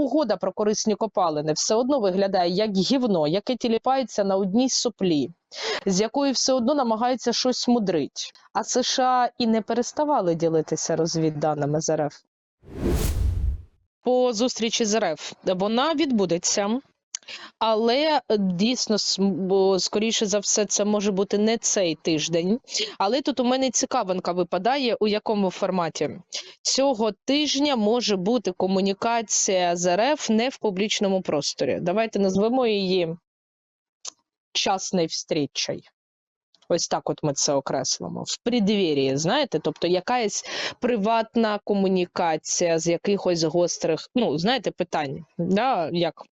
угода про корисні копалини все одно виглядає як гівно, яке тіліпається на одній соплі, з якої все одно намагаються щось мудрить. А США і не переставали ділитися розвідданими з РФ. По зустрічі з РФ вона відбудеться. Але е, дійсно, скоріше за все, це може бути не цей тиждень. Але тут у мене цікавинка випадає, у якому форматі. Цього тижня може бути комунікація з РФ не в публічному просторі. Давайте назвемо її частний встрічай. Ось так от ми це окреслимо. В преддвір'ї, знаєте, тобто якась приватна комунікація з якихось гострих, ну, знаєте, питань, да, як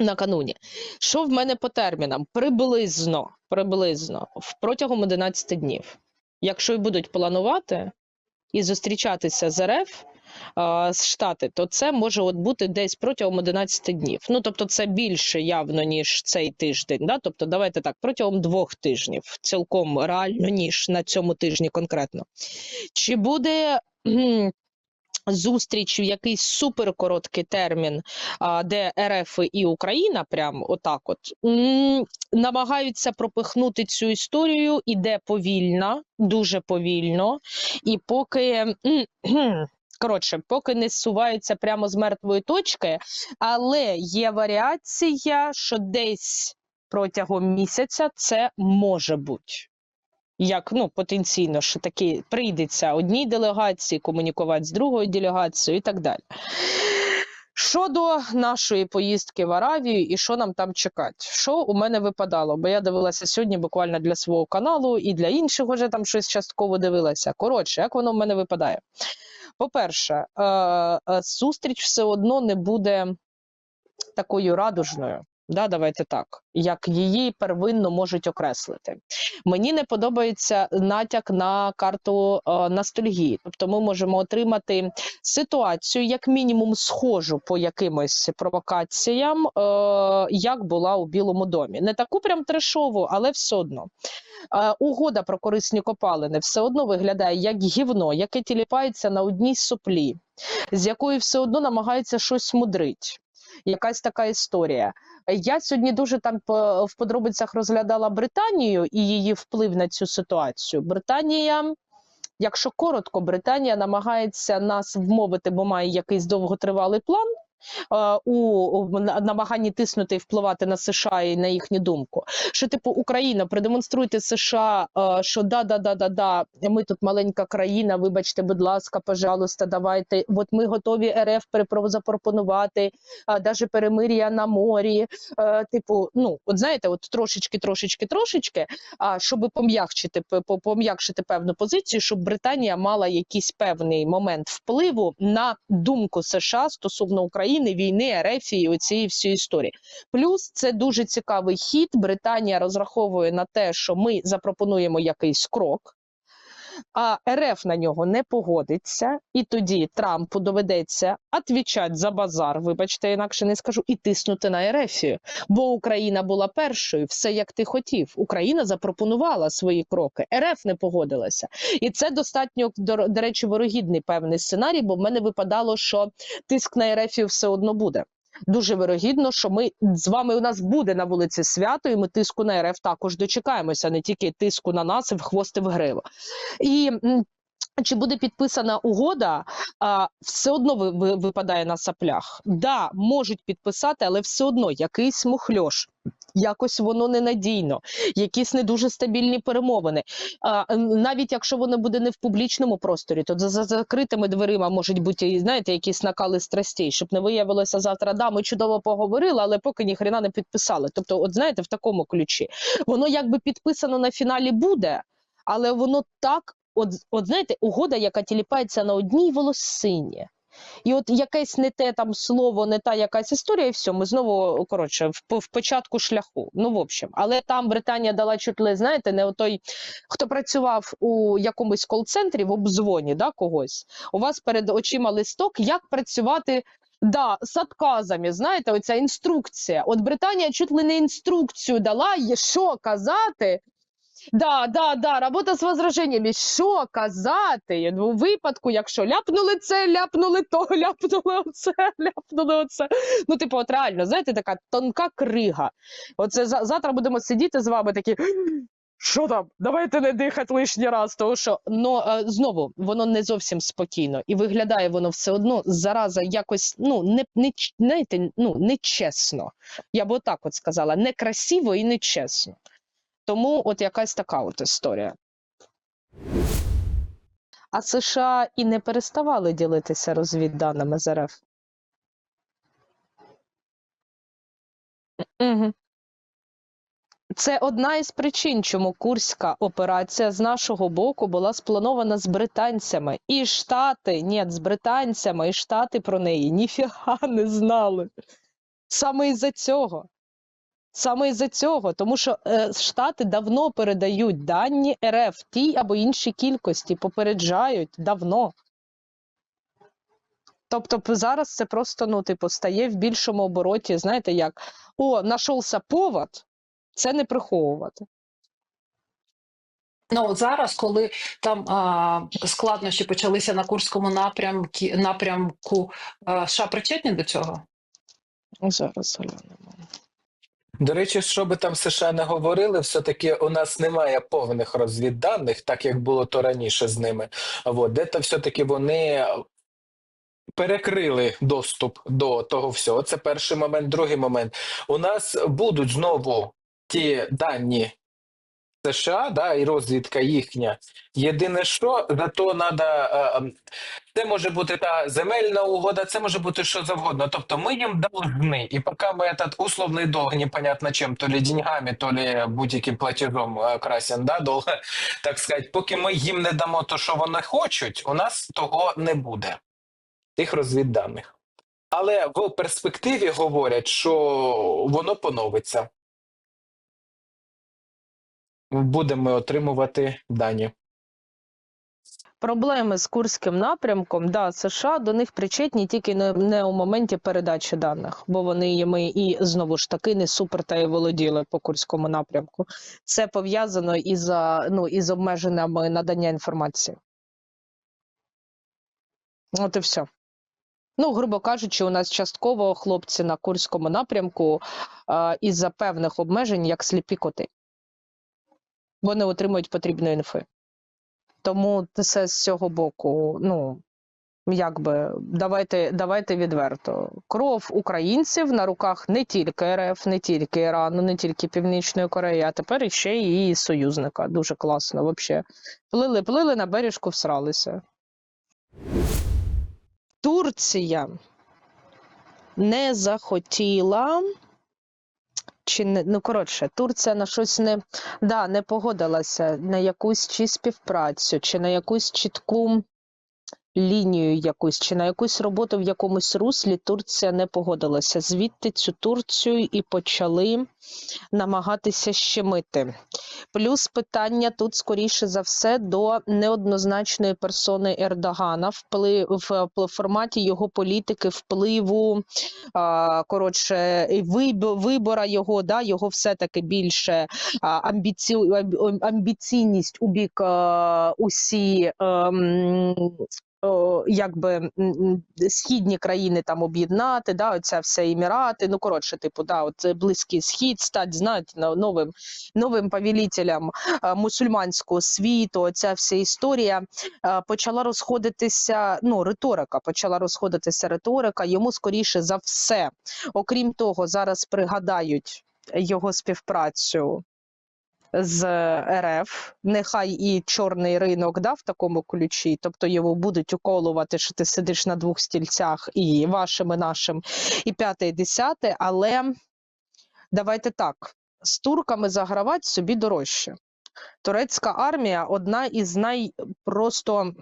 накануні. Що в мене по термінам? Приблизно, приблизно протягом 11 днів. Якщо будуть планувати і зустрічатися з РФ, з Штати, то це може от бути десь протягом 11 днів. Ну тобто, це більше явно ніж цей тиждень. Да? Тобто, давайте так, протягом двох тижнів, цілком реально, ніж на цьому тижні конкретно. Чи буде зустріч в якийсь суперкороткий термін, де РФ і Україна, прям отак, от намагаються пропихнути цю історію, іде повільно, дуже повільно, і поки. Коротше, поки не зсуваються прямо з мертвої точки, але є варіація, що десь протягом місяця це може бути. Як ну потенційно, що таки прийдеться одній делегації комунікувати з другою делегацією і так далі. Щодо нашої поїздки в Аравію і що нам там чекати? Що у мене випадало? Бо я дивилася сьогодні буквально для свого каналу і для інших уже там щось частково дивилася. Коротше, як воно в мене випадає? По-перше, е, е, зустріч все одно не буде такою радужною. Да, давайте так, як її первинно можуть окреслити. Мені не подобається натяк на карту е, ностальгії. Тобто ми можемо отримати ситуацію, як мінімум, схожу по якимось провокаціям, е, як була у Білому домі. Не таку прям трешову, але все одно. Е, угода про корисні копалини все одно виглядає як гівно, яке тіліпається на одній соплі, з якої все одно намагаються щось мудрить. Якась така історія. Я сьогодні дуже там в подробицях розглядала Британію і її вплив на цю ситуацію. Британія, якщо коротко, Британія намагається нас вмовити, бо має якийсь довготривалий план. Е, У намаганні тиснути і впливати на США і на їхню думку, що типу Україна, продемонструйте США, е, що да, да, да, да, да, ми тут маленька країна. Вибачте, будь ласка, пожалуйста, давайте. От ми готові РФ запропонувати, навіть перемир'я на морі. Е, типу, ну от знаєте, от трошечки, трошечки, трошечки, а щоб пом'якшити по- пом'якшити певну позицію, щоб Британія мала якийсь певний момент впливу на думку США стосовно України, війни, РФ і оцієї всієї історії. Плюс це дуже цікавий хід. Британія розраховує на те, що ми запропонуємо якийсь крок. А РФ на нього не погодиться, і тоді Трампу доведеться відвічати за базар, вибачте, інакше не скажу, і тиснути на Ерефію. Бо Україна була першою, все як ти хотів. Україна запропонувала свої кроки. РФ не погодилася, і це достатньо до, до речі, вирогідний певний сценарій. Бо в мене випадало, що тиск на Ерефію все одно буде. Дуже вирогідно, що ми з вами у нас буде на вулиці свято, і ми тиску на РФ також дочекаємося, не тільки тиску на нас в хвости в гриву. І чи буде підписана угода, а, все одно ви, ви, випадає на саплях. Да, можуть підписати, але все одно якийсь мухльош. Якось воно ненадійно, якісь не дуже стабільні перемовини. А, навіть якщо воно буде не в публічному просторі, то за, за закритими дверима можуть бути знаєте, якісь накали страстей, щоб не виявилося завтра. Да, ми чудово поговорили, але поки ніхрена не підписали. Тобто, от знаєте, в такому ключі воно якби підписано на фіналі буде, але воно так, от, от знаєте, угода, яка тіліпається на одній волосині. І от якесь не те там слово, не та якась історія, і все, ми знову коротше в, в початку шляху. Ну, в общем, але там Британія дала чуть ли, знаєте, не той, хто працював у якомусь кол-центрі в обзвоні, да, когось. У вас перед очима листок, як працювати. Да, з отказами, знаєте, оця інструкція. От Британія чуть ли не інструкцію дала, що казати, Да, да, да, робота з возраженнями. Що казати? У випадку, якщо ляпнули це, ляпнули то, ляпнули оце, ляпнули оце. Ну, типу, от реально, знаєте, така тонка крига. Оце завтра будемо сидіти з вами такі. Що там? Давайте не дихати лишній раз, тому що ну е, знову воно не зовсім спокійно, і виглядає воно все одно зараза якось ну не, не знаєте, ну нечесно. Я б отак от сказала, некрасиво і нечесно. Тому от якась така от історія. А США і не переставали ділитися розвідданими з РФ. Угу. Це одна із причин, чому курська операція з нашого боку була спланована з британцями. І Штати, ні, з британцями, і Штати про неї ніфіга не знали. Саме із-за цього. Саме із-за цього, тому що е, Штати давно передають дані РФ тій або іншій кількості, попереджають давно. Тобто зараз це просто, ну, типу, стає в більшому обороті, знаєте, як о, знайшовся повод, це не приховувати. Ну от зараз, коли там а, складнощі почалися на Курському напрямку, напрямку а, США причетні до цього? Зараз глянемо. До речі, що би там США не говорили, все-таки у нас немає повних розвідданих, так як було то раніше з ними. От, де-то все-таки вони перекрили доступ до того всього. Це перший момент. Другий момент. У нас будуть знову ті дані США, да, і розвідка їхня. Єдине, що зато треба. Це може бути та земельна угода, це може бути що завгодно. Тобто ми їм должны, і поки ми этот условний долг, непонятно чим, то ли деньгами, то ли будь-яким платежом е, красен, да, долг, так сказати, поки ми їм не дамо то, що вони хочуть, у нас того не буде, тих розвідданих. Але в перспективі говорять, що воно поновиться. Будемо отримувати дані. Проблеми з Курським напрямком, да, США до них причетні тільки не, не у моменті передачі даних, бо вони їми і знову ж таки не супер та й володіли по Курському напрямку. Це пов'язано із, ну, із обмеженнями надання інформації. От і все. Ну, грубо кажучи, у нас частково хлопці на Курському напрямку а, із-за певних обмежень, як сліпі коти. Вони отримують потрібну інфи. Тому це з цього боку, ну якби давайте, давайте відверто. Кров українців на руках не тільки РФ, не тільки Ірану, не тільки Північної Кореї, а тепер іще і союзника. Дуже класно. Взагалі. Плили, плили на бережку, всралися. Турція не захотіла. Чи не ну коротше, Турція на щось не да, не погодилася на якусь чи співпрацю, чи на якусь чітку лінію якусь, чи на якусь роботу в якомусь руслі Турція не погодилася. Звідти цю Турцію і почали намагатися щемити. Плюс питання тут, скоріше за все, до неоднозначної персони Ердогана, вплив в, форматі його політики, впливу, коротше, виб- вибора його, да, його все-таки більше амбіці, амбіційність у бік усі. Якби східні країни там об'єднати, да, оця вся Емірати, ну коротше, типу, да, от близький схід, стать знать новим новим повелителям е, мусульманського світу. Оця вся історія е, почала розходитися. Ну, риторика почала розходитися риторика. Йому скоріше за все, окрім того, зараз пригадають його співпрацю з РФ, нехай і чорний ринок да, в такому ключі, тобто його будуть уколувати, що ти сидиш на двох стільцях і вашим, і нашим, і п'яте, і десяте, але давайте так, з турками загравати собі дорожче. Турецька армія одна із най просто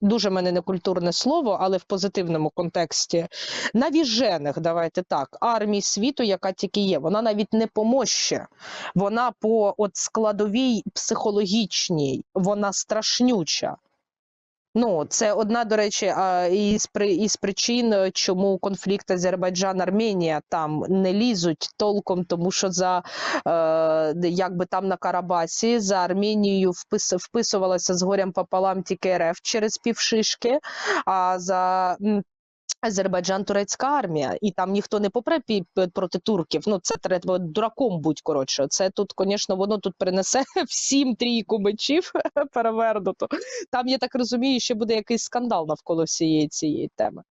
дуже мене некультурне слово, але в позитивному контексті навіжених, давайте так, армій світу, яка тільки є. Вона навіть не помоще. Вона по от складовій психологічній, вона страшнюча. Ну, це одна, до речі, із, із причин, е, чому конфлікт Азербайджан-Арменія там не лізуть толком, тому що за е, якби там на Карабасі за Арменією впис, вписувалася з горем пополам тільки РФ через півшишки, а за Азербайджан турецька армія, і там ніхто не попре проти турків. Ну це треба дураком будь коротше. Це тут, звісно, воно тут принесе всім трійку мечів перевернуто. Там, я так розумію, ще буде якийсь скандал навколо всієї цієї теми.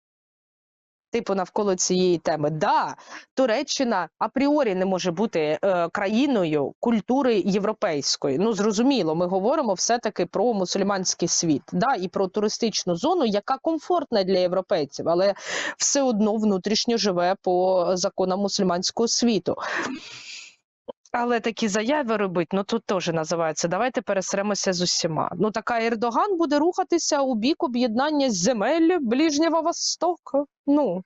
Типу, навколо цієї теми. Да, Туреччина апріорі не може бути е, країною культури європейської. Ну, зрозуміло, ми говоримо все-таки про мусульманський світ, да, і про туристичну зону, яка комфортна для європейців, але все одно внутрішньо живе по законам мусульманського світу. Але такі заяви робить, ну тут теж називається. Давайте пересремося з усіма. Ну така Ердоган буде рухатися у бік об'єднання земель Ближнього Востоку. Ну